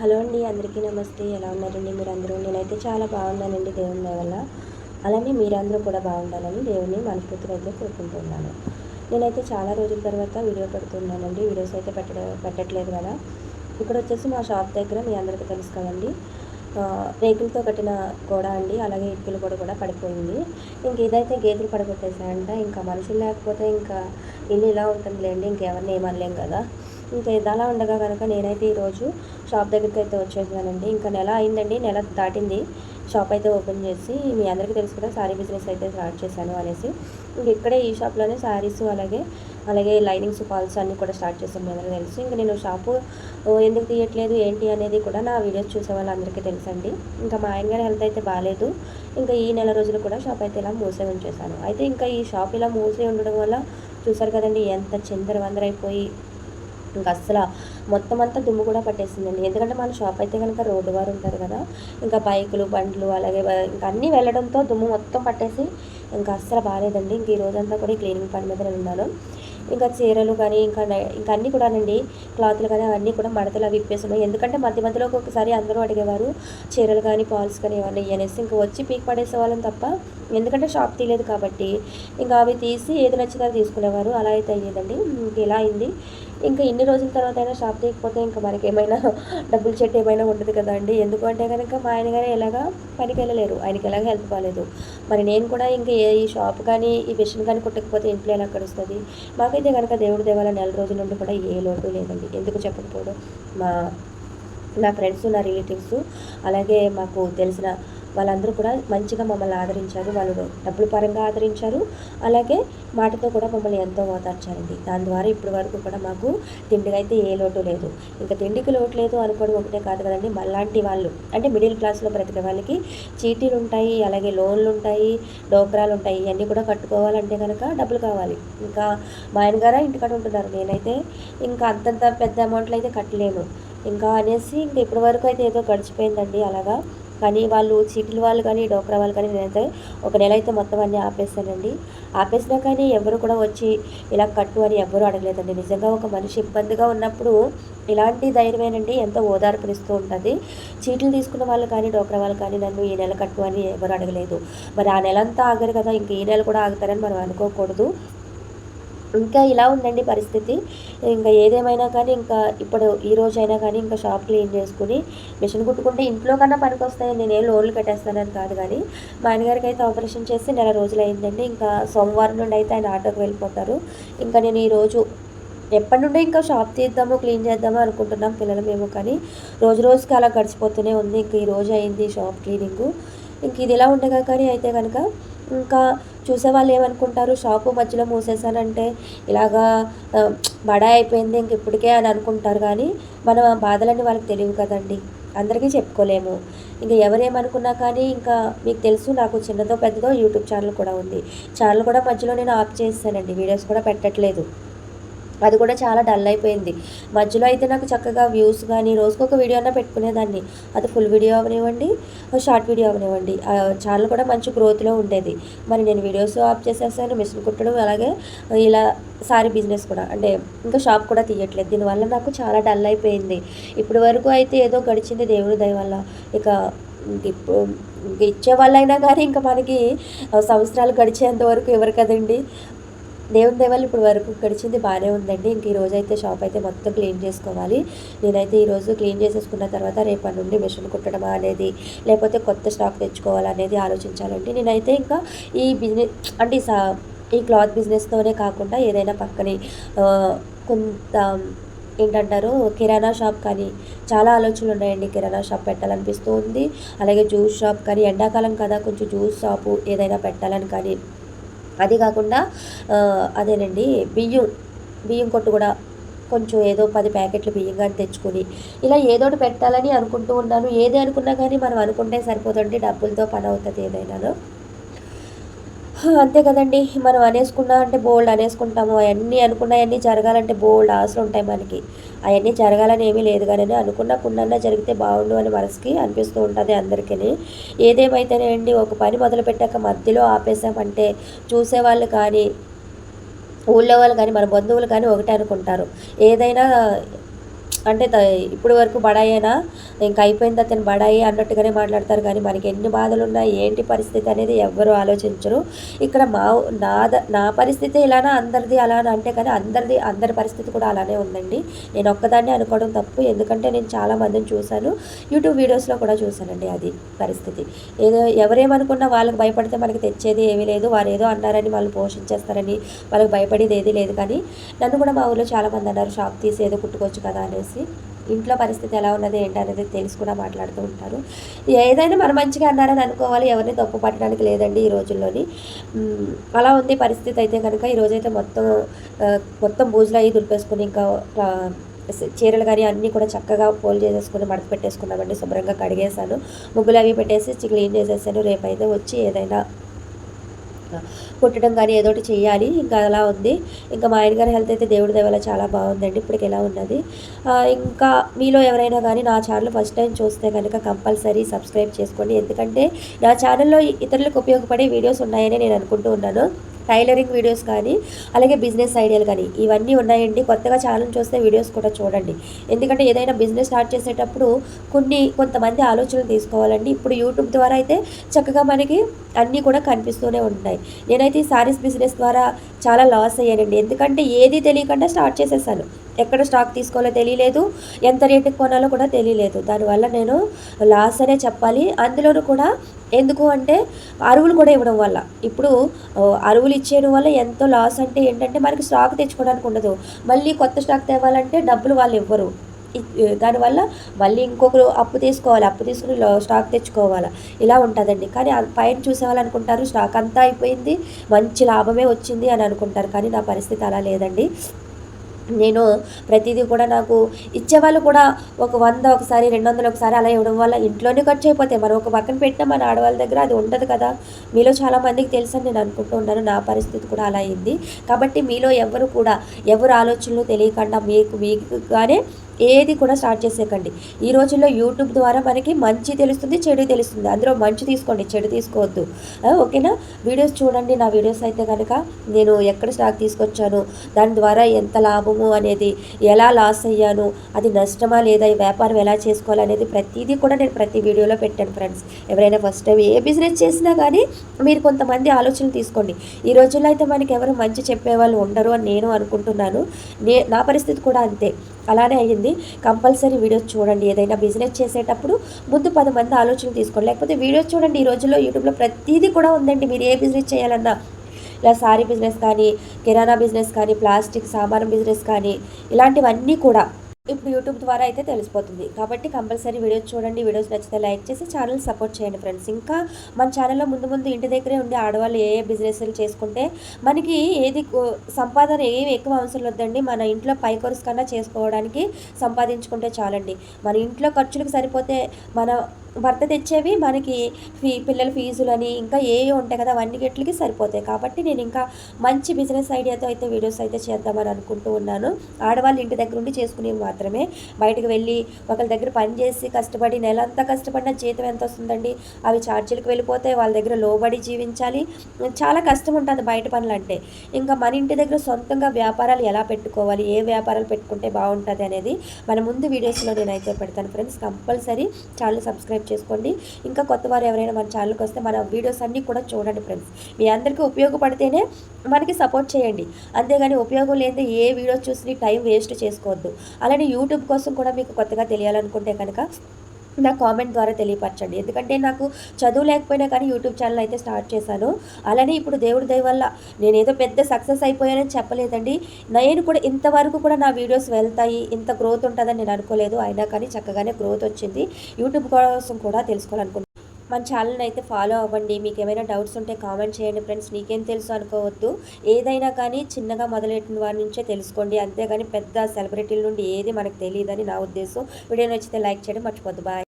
Hello అండి అందరికీ నమస్తే. ఎలా ఉన్నారండి మీరు అందరూ నేనైతే చాలా బాగున్నానండి దేవుని వల్ల. అలానే మీరందరూ కూడా బాగుండాలని దేవుని మనస్ఫూర్తిగా అయితే కోరుకుంటున్నాను. నేనైతే చాలా రోజుల తర్వాత వీడియో పెడుతున్నానండి. వీడియోస్ అయితే పెట్ట పెట్టట్లేదు కదా. ఇక్కడ వచ్చేసి మా షాప్ దగ్గర మీ అందరికీ తెలుసు కదండి. రేకులతో కట్టిన గోడ అండి. అలాగే ఇటుకలు కూడా కూడా పడిపోయింది. ఇంక ఇదైతే గేదెలు అంట ఇంకా మనుషులు లేకపోతే ఇంకా ఇల్లు ఇలా ఉంటుందిలేండి. ఇంకెవరిని ఏమనలేం కదా. ఇంకా ఇది అలా ఉండగా కనుక నేనైతే ఈరోజు షాప్ దగ్గరికి అయితే వచ్చేసానండి. ఇంకా నెల అయిందండి. నెల దాటింది. షాప్ అయితే ఓపెన్ చేసి మీ అందరికీ తెలుసు కదా శారీ బిజినెస్ అయితే స్టార్ట్ చేశాను అనేసి. ఇంక ఇక్కడే ఈ షాప్లోనే శారీస్ అలాగే అలాగే లైనింగ్స్ ఫాల్స్ అన్నీ కూడా స్టార్ట్ చేశాను మీ అందరికీ తెలుసు. ఇంకా నేను షాపు ఎందుకు తీయట్లేదు ఏంటి అనేది కూడా నా వీడియోస్ చూసే వాళ్ళందరికీ తెలుసండి. ఇంకా మా ఆయన గారి హెల్త్ అయితే బాగాలేదు. ఇంకా ఈ నెల రోజులు కూడా షాప్ అయితే ఇలా మూసే ఉంచేసాను అయితే ఇంకా ఈ షాప్ ఇలా మూసే ఉండడం వల్ల చూసారు కదండి ఎంత చిందరవందరైపోయి ఇంకా అస్సలు మొత్తం అంతా దుమ్ము కూడా పట్టేసిందండి. ఎందుకంటే మన షాప్ అయితే కనుక రోడ్డు వారు ఉంటారు కదా ఇంకా బైకులు బండ్లు అలాగే ఇంకా అన్నీ వెళ్ళడంతో దుమ్ము మొత్తం పట్టేసి ఇంకా అస్సలు బాగాలేదండి. ఇంక ఈ రోజంతా కూడా ఈ క్లీనింగ్ పని మీద ఉన్నాను. ఇంకా చీరలు కానీ ఇంకా ఇంకా అన్నీ కూడానండి. క్లాత్లు కానీ అవన్నీ కూడా మడతలు అవి ఇప్పేస్తున్నాయి. ఎందుకంటే మధ్య మధ్యలో ఒక్కొక్కసారి అందరూ అడిగేవారు చీరలు కానీ పాల్స్ కానీ ఇవన్నీ అనేసి ఇంకా వచ్చి పీక్ పడేసే వాళ్ళం తప్ప ఎందుకంటే షాప్ తీయలేదు కాబట్టి ఇంకా అవి తీసి ఏది నచ్చితే అది తీసుకునేవారు. అలా అయితే అయ్యేదండి. ఇంక ఇలా అయింది. ఇంకా ఇన్ని రోజుల తర్వాత అయినా షాప్ తీయకపోతే ఇంకా మనకి ఏమైనా డబ్బులు చెట్టు ఏమైనా ఉండదు కదా అండి. ఎందుకంటే కనుక మా ఆయన గారు ఎలాగా పనికి వెళ్ళలేరు. ఆయనకి ఎలాగ హెల్ప్ కాలేదు మరి నేను కూడా ఇంకా ఏ- ఈ షాప్ కానీ ఈ మిషన్ కానీ కుట్టకపోతే ఇంట్లో ఎలా గడుస్తుంది? అయితే కనుక దేవుడి దేవాల నెల రోజుల నుండి కూడా ఏ లోటు లేదండి. ఎందుకు చెప్పకపోవడం? మా నా ఫ్రెండ్స్ నా రిలేటివ్స్ అలాగే మాకు తెలిసిన వాళ్ళందరూ కూడా మంచిగా మమ్మల్ని ఆదరించారు. వాళ్ళు డబ్బుల పరంగా ఆదరించారు. అలాగే మాటతో కూడా మమ్మల్ని ఎంతో ఓదార్చారండి. దాని ద్వారా ఇప్పటి వరకు కూడా మాకు తిండికి అయితే ఏ లోటు లేదు. ఇంకా తిండికి లోటు లేదు అనుకోవడం ఒకటే కాదు కదండి. మళ్ళాంటి వాళ్ళు అంటే మిడిల్ క్లాస్లో బ్రతికే వాళ్ళకి చీటీలు ఉంటాయి అలాగే లోన్లు ఉంటాయి డోక్రాలు ఉంటాయి. ఇవన్నీ కూడా కట్టుకోవాలంటే కనుక డబ్బులు కావాలి. ఇంకా మా ఆయన గారా ఇంటికాడ ఉంటున్నారు. నేనైతే ఇంకా అంతంత పెద్ద అమౌంట్లు అయితే కట్టలేను. ఇంకా అనేసి ఇంకా ఇప్పటి వరకు అయితే ఏదో గడిచిపోయిందండి. అలాగా కానీ వాళ్ళు చీటీల వాళ్ళు కానీ డోక్రా వాళ్ళు కానీ నేనైతే ఒక నెల అయితే మొత్తం అన్నీ ఆపేస్తానండి ఆపేసినా కానీ ఎవరు కూడా వచ్చి ఇలా కట్టు అని ఎవరు అడగలేదండి. నిజంగా ఒక మనిషి ఇబ్బందిగా ఉన్నప్పుడు ఇలాంటి ధైర్యమేనండి ఎంతో ఓదార్పునిస్తూ ఉంటుంది. చీటీలు తీసుకున్న వాళ్ళు కానీ డోక్రా వాళ్ళు కానీ నన్ను ఈ నెల కట్టు అని ఎవరు అడగలేదు. మరి ఆ నెల అంతా ఆగరు కదా ఇంక ఈ నెల కూడా ఆగుతారని మనం అనుకోకూడదు. ఇంకా ఇలా ఉందండి పరిస్థితి. ఇంకా ఏదేమైనా కానీ ఇంకా ఇప్పుడు ఈ రోజైనా కానీ ఇంకా షాప్ క్లీన్ చేసుకుని మిషన్ కుట్టుకుంటే ఇంట్లో కన్నా పనికి వస్తాయి నేనేం లోన్లు కట్టేస్తానని కాదు కానీ మా ఆయనగారికి అయితే ఆపరేషన్ చేసి నెల రోజులు అయిందండి ఇంకా సోమవారం నుండి అయితే ఆయన ఆటోకి వెళ్ళిపోతారు. ఇంకా నేను ఈరోజు ఎప్పటి నుండి ఇంకా షాప్ తీద్దాము క్లీన్ చేద్దాము అనుకుంటున్నాం పిల్లలు మేము కానీ. రోజు రోజుకి అలా గడిచిపోతూనే ఉంది. ఇంక ఈ రోజు అయింది షాప్ క్లీనింగు. ఇంక ఇది ఇలా ఉండగా కానీ అయితే కనుక ఇంకా చూసే వాళ్ళు ఏమనుకుంటారు? షాపు మధ్యలో మూసేసానంటే ఇలాగా బడా అయిపోయింది ఇంక ఇప్పటికే అని అనుకుంటారు కానీ మన బాధలన్నీ వాళ్ళకి తెలియవు కదండి. అందరికీ చెప్పుకోలేము. ఇంకా ఎవరేమనుకున్నా కానీ ఇంకా మీకు తెలుసు నాకు చిన్నదో పెద్దదో యూట్యూబ్ ఛానల్ కూడా ఉంది. ఛానల్ కూడా మధ్యలో నేను ఆఫ్ చేస్తానండి వీడియోస్ కూడా పెట్టట్లేదు. అది కూడా చాలా డల్ అయిపోయింది. మధ్యలో అయితే నాకు చక్కగా వ్యూస్ కానీ రోజుకొక ఒక వీడియో అన్నా పెట్టుకునేదాన్ని. అది ఫుల్ వీడియో అవనివ్వండి షార్ట్ వీడియో అవనివ్వండి. ఛానల్ కూడా మంచి గ్రోత్లో ఉండేది. మరి నేను వీడియోస్ ఆఫ్ చేసేసాను మిషన్ కుట్టడం అలాగే ఇలా సారీ బిజినెస్ కూడా. అంటే ఇంకా షాప్ కూడా తీయట్లేదు. దీనివల్ల నాకు చాలా డల్ అయిపోయింది. ఇప్పటి వరకు అయితే ఏదో గడిచింది దేవుడి దయ వల్ల. ఇక ఇప్పుడు ఇచ్చే వాళ్ళైనా కానీ ఇంకా మనకి సంవత్సరాలు గడిచేంత వరకు ఎవరు కదండి దేవుని దేవాలు ఇప్పుడు వరకు గడిచింది బాగానే ఉందండి. ఇంక ఈరోజు అయితే షాప్ అయితే మొత్తం క్లీన్ చేసుకోవాలి. నేనైతే ఈరోజు క్లీన్ చేసేసుకున్న తర్వాత రేపటి నుండి మిషన్ కుట్టడమా అనేది లేకపోతే కొత్త స్టాక్ తెచ్చుకోవాలనేది ఆలోచించాలండి. నేనైతే ఇంకా ఈ బిజినెస్ అంటే ఈ సా ఈ క్లాత్ బిజినెస్తోనే కాకుండా ఏదైనా పక్కనే కొంత ఏంటంటారు కిరాణా షాప్ కానీ చాలా ఆలోచనలు ఉన్నాయండి. కిరాణా షాప్ పెట్టాలనిపిస్తూ ఉంది. అలాగే జ్యూస్ షాప్ కానీ ఎండాకాలం కదా కొంచెం జ్యూస్ షాపు ఏదైనా పెట్టాలని కానీ అది కాకుండా అదేనండి బియ్యం బియ్యం కొట్టు కూడా కొంచెం ఏదో పది ప్యాకెట్లు బియ్యం కానీ తెచ్చుకొని ఇలా ఏదో ఒకటి పెట్టాలని అనుకుంటూ ఉన్నాను. ఏది అనుకున్నా కానీ మనం అనుకుంటే సరిపోదండి డబ్బులతో పని అవుతుంది ఏదైనాను. అంతే కదండి. మనం అనేసుకున్నా అంటే బోల్డ్ అనేసుకుంటాము. అవన్నీ అనుకున్నవన్నీ జరగాలంటే బోల్డ్ ఆశలు ఉంటాయి మనకి. అవన్నీ జరగాలని ఏమీ లేదు కానీ అనుకున్న కున్నన్నా జరిగితే బాగుండు అని మనసుకి అనిపిస్తూ ఉంటుంది అందరికీ ఏదేమైతేనే అండి ఒక పని మొదలు పెట్టాక మధ్యలో ఆపేసామంటే చూసేవాళ్ళు కానీ ఊళ్ళో వాళ్ళు కానీ మన బంధువులు కానీ ఒకటే అనుకుంటారు. ఏదైనా అంటే ఇప్పుడు వరకు బడాయేనా ఇంకా అయిపోయింది అతను బడాయి అన్నట్టుగానే మాట్లాడతారు. కానీ మనకి ఎన్ని బాధలు ఉన్నాయి ఏంటి పరిస్థితి అనేది ఎవ్వరూ ఆలోచించరు. ఇక్కడ మా నా నా పరిస్థితి ఇలానా అందరిది అలానా అంటే కానీ అందరిది అందరి పరిస్థితి కూడా అలానే ఉందండి. నేను ఒక్కదాన్నే అనుకోవడం తప్పు. ఎందుకంటే నేను చాలా మందిని చూశాను. యూట్యూబ్ వీడియోస్లో కూడా చూశానండి అది పరిస్థితి. ఏదో ఎవరేమనుకున్నా వాళ్ళకి భయపడితే మనకి తెచ్చేది ఏమీ లేదు. వారు ఏదో అన్నారని వాళ్ళు పోషించేస్తారని వాళ్ళకి భయపడేది ఏది లేదు. కానీ నన్ను కూడా మా ఊళ్ళో చాలామంది అన్నారు షాప్ తీసి ఏదో కుట్టుకోవచ్చు కదా అనేసి. ఇంట్లో పరిస్థితి ఎలా ఉన్నది ఏంటి అనేది తెలిసి కూడా మాట్లాడుతూ ఉంటారు. ఏదైనా మన మంచిగా అన్నారని అనుకోవాలి ఎవరిని తప్పు పట్టడానికి లేదండి ఈ రోజుల్లోని. అలా ఉంది పరిస్థితి అయితే కనుక ఈరోజైతే మొత్తం మొత్తం బూజులు అయ్యి దులిపేసుకుని ఇంకా చీరలు కానీ అన్నీ కూడా చక్కగా పోల్ చేసేసుకుని మడత పెట్టేసుకున్నామండి. శుభ్రంగా కడిగేసాను ముగ్గులు అవి పెట్టేసి క్లీన్ చేసేసాను. రేపైతే వచ్చి ఏదైనా కుట్టడం కానీ ఏదో ఒకటి చేయాలి. ఇంకా అలా ఉంది. ఇంకా మా ఆయన గారి హెల్త్ అయితే దేవుడి దేవల చాలా బాగుందండి. ఇప్పటికి ఎలా ఉన్నది. ఇంకా మీలో ఎవరైనా కానీ నా ఛానల్ ఫస్ట్ టైం చూస్తే కనుక కంపల్సరీ సబ్స్క్రైబ్ చేసుకోండి. ఎందుకంటే నా ఛానల్లో ఇతరులకు ఉపయోగపడే వీడియోస్ ఉన్నాయని నేను అనుకుంటూ ఉన్నాను. టైలరింగ్ వీడియోస్ కానీ అలాగే బిజినెస్ ఐడియాలు కానీ ఇవన్నీ ఉన్నాయండి. కొత్తగా ఛానల్ చూస్తే వీడియోస్ కూడా చూడండి. ఎందుకంటే ఏదైనా బిజినెస్ స్టార్ట్ చేసేటప్పుడు కొన్ని కొంతమంది ఆలోచనలు తీసుకోవాలండి. ఇప్పుడు యూట్యూబ్ ద్వారా అయితే చక్కగా మనకి అన్నీ కూడా కనిపిస్తూనే ఉంటాయి నేనైతే ఈ సారీస్ బిజినెస్ ద్వారా చాలా లాస్ అయ్యానండి. ఎందుకంటే ఏది తెలియకుండా స్టార్ట్ చేసేసాను. ఎక్కడ స్టాక్ తీసుకోవాలో తెలియలేదు ఎంత రేటుకి కొనాలో కూడా తెలియలేదు. దానివల్ల నేను లాస్ అనే చెప్పాలి. అందులోనూ కూడా ఎందుకు అంటే అరువులు కూడా ఇవ్వడం వల్ల. ఇప్పుడు అరువులు ఇచ్చేయడం వల్ల ఎంతో లాస్ అంటే ఏంటంటే మనకి స్టాక్ తెచ్చుకోవడానికి ఉండదు. మళ్ళీ కొత్త స్టాక్ తేవాలంటే డబ్బులు వాళ్ళు ఇవ్వరు. దానివల్ల మళ్ళీ ఇంకొకరు అప్పు తీసుకోవాలి. అప్పు తీసుకుని స్టాక్ తెచ్చుకోవాలి? ఇలా ఉంటుందండి. కానీ పైన చూసేవాళ్ళు అనుకుంటారు స్టాక్ అంతా అయిపోయింది మంచి లాభమే వచ్చింది అని అనుకుంటారు. కానీ నా పరిస్థితి అలా లేదండి. నేను ప్రతిదీ కూడా నాకు ఇచ్చేవాళ్ళు కూడా ఒక వంద ఒకసారి రెండు వందలు ఒకసారి అలా ఇవ్వడం వల్ల ఇంట్లోనే ఖర్చు అయిపోతాయి. మనం ఒక పక్కన పెట్టినా మన ఆడవాళ్ళ దగ్గర అది ఉండదు కదా. మీలో చాలా మందికి తెలుసని నేను అనుకుంటూ ఉన్నాను. నా పరిస్థితి కూడా అలా అయింది. కాబట్టి మీలో ఎవరు కూడా ఎవరు ఆలోచనలు తెలియకుండా మీకు మీకుగానే ఏది కూడా స్టార్ట్ చేసేకండి ఈ రోజుల్లో యూట్యూబ్ ద్వారా మనకి మంచి తెలుస్తుంది చెడు తెలుస్తుంది. అందులో మంచి తీసుకోండి చెడు తీసుకోవద్దు. ఓకేనా? వీడియోస్ చూడండి నా వీడియోస్ అయితే కనుక నేను ఎక్కడ స్టాక్ తీసుకొచ్చాను దాని ద్వారా ఎంత లాభము అనేది ఎలా లాస్ అయ్యాను అది నష్టమా లేదా ఈ వ్యాపారం ఎలా చేసుకోవాలి అనేది ప్రతిదీ కూడా నేను ప్రతి వీడియోలో పెట్టాను ఫ్రెండ్స్. ఎవరైనా ఫస్ట్ టైం ఏ బిజినెస్ చేసినా కానీ మీరు కొంతమంది ఆలోచనలు తీసుకోండి. ఈ రోజుల్లో అయితే మనకి ఎవరు మంచి చెప్పేవాళ్ళు ఉండరు అని నేను అనుకుంటున్నాను. నే నా పరిస్థితి కూడా అంతే. అలానే అయ్యింది. కంపల్సరీ వీడియోస్ చూడండి. ఏదైనా బిజినెస్ చేసేటప్పుడు ముందు పది మంది ఆలోచనలు తీసుకోండి. లేకపోతే వీడియోస్ చూడండి. ఈ రోజుల్లో యూట్యూబ్లో ప్రతిదీ కూడా ఉందండి. మీరు ఏ బిజినెస్ చేయాలన్నా. ఇలా సారీ బిజినెస్ కానీ కిరాణా బిజినెస్ కానీ ప్లాస్టిక్ సామాను బిజినెస్ కానీ ఇలాంటివన్నీ కూడా. ఇప్పుడు యూట్యూబ్ ద్వారా అయితే తెలిసిపోతుంది. కాబట్టి కంపల్సరీ వీడియోస్ చూడండి. వీడియోస్ నచ్చితే లైక్ చేసి ఛానల్ సపోర్ట్ చేయండి ఫ్రెండ్స్ ఇంకా మన ఛానల్లో ముందు ముందు ఇంటి దగ్గరే ఉండి ఆడవాళ్ళు ఏ ఏ బిజినెస్లు చేసుకుంటే మనకి ఏది సంపాదన ఏమి ఎక్కువ అవసరం వద్దండి మన ఇంట్లో పై కోర్స్ కన్నా చేసుకోవడానికి సంపాదించుకుంటే చాలండి. మన ఇంట్లో ఖర్చులకు సరిపోతే మన భర్త తెచ్చేవి మనకి ఫీ పిల్లల ఫీజులని ఇంకా ఏ ఉంటాయి కదా అవన్నీ గట్లకి సరిపోతాయి. కాబట్టి నేను ఇంకా మంచి బిజినెస్ ఐడియాతో అయితే వీడియోస్ అయితే చేద్దామని అనుకుంటూ ఉన్నాను. ఆడవాళ్ళు ఇంటి దగ్గర ఉండి చేసుకునేవి మాత్రమే. బయటకు వెళ్ళి ఒకరి దగ్గర పని చేసి కష్టపడి నెలంతా కష్టపడిన జీతం ఎంత వస్తుందండి? అవి ఛార్జీలకు వెళ్ళిపోతే వాళ్ళ దగ్గర లోబడి జీవించాలి. చాలా కష్టం ఉంటుంది బయట పనులు అంటే ఇంకా మన ఇంటి దగ్గర సొంతంగా వ్యాపారాలు ఎలా పెట్టుకోవాలి? ఏ వ్యాపారాలు పెట్టుకుంటే బాగుంటుంది అనేది మన ముందు వీడియోస్లో నేనైతే పెడతాను. ఫ్రెండ్స్ కంపల్సరీ ఛానల్ సబ్స్క్రైబ్ చేసుకోండి. ఇంకా కొత్త వారు ఎవరైనా మన ఛానల్కి వస్తే మన వీడియోస్ అన్నీ కూడా చూడండి ఫ్రెండ్స్ మీ అందరికీ ఉపయోగపడితేనే మనకి సపోర్ట్ చేయండి. అంతేగాని ఉపయోగం లేనిదే ఏ వీడియోస్ చూసి టైం వేస్ట్ చేసుకోవద్దు. అలానే యూట్యూబ్ కోసం కూడా మీకు కొత్తగా తెలియాలనుకుంటే కనుక నా కామెంట్ ద్వారా తెలియపరచండి. ఎందుకంటే నాకు చదువు లేకపోయినా కానీ యూట్యూబ్ ఛానల్ అయితే స్టార్ట్ చేశాను. అలానే ఇప్పుడు దేవుడి దయ వల్ల నేను ఏదో పెద్ద సక్సెస్ అయిపోయానని చెప్పలేదండి. నేను కూడా ఇంతవరకు కూడా నా వీడియోస్ వెళ్తాయి ఇంత గ్రోత్ ఉంటుందని నేను అనుకోలేదు. అయినా కానీ చక్కగానే గ్రోత్ వచ్చింది. యూట్యూబ్ కోసం కూడా తెలుసుకోవాలనుకుంటున్నాను. మన ఛానల్ని అయితే ఫాలో అవ్వండి. మీకు ఏమైనా డౌట్స్ ఉంటే కామెంట్ చేయండి ఫ్రెండ్స్. నీకేం తెలుసు అనుకోవద్దు. ఏదైనా కానీ చిన్నగా మొదలెట్టిన వారి నుంచే తెలుసుకోండి. అంతేగాని పెద్ద సెలబ్రిటీల నుండి ఏది మనకు తెలియదని నా ఉద్దేశం. వీడియో నచ్చితే లైక్ చేయడం మర్చిపోద్దు బాయ్.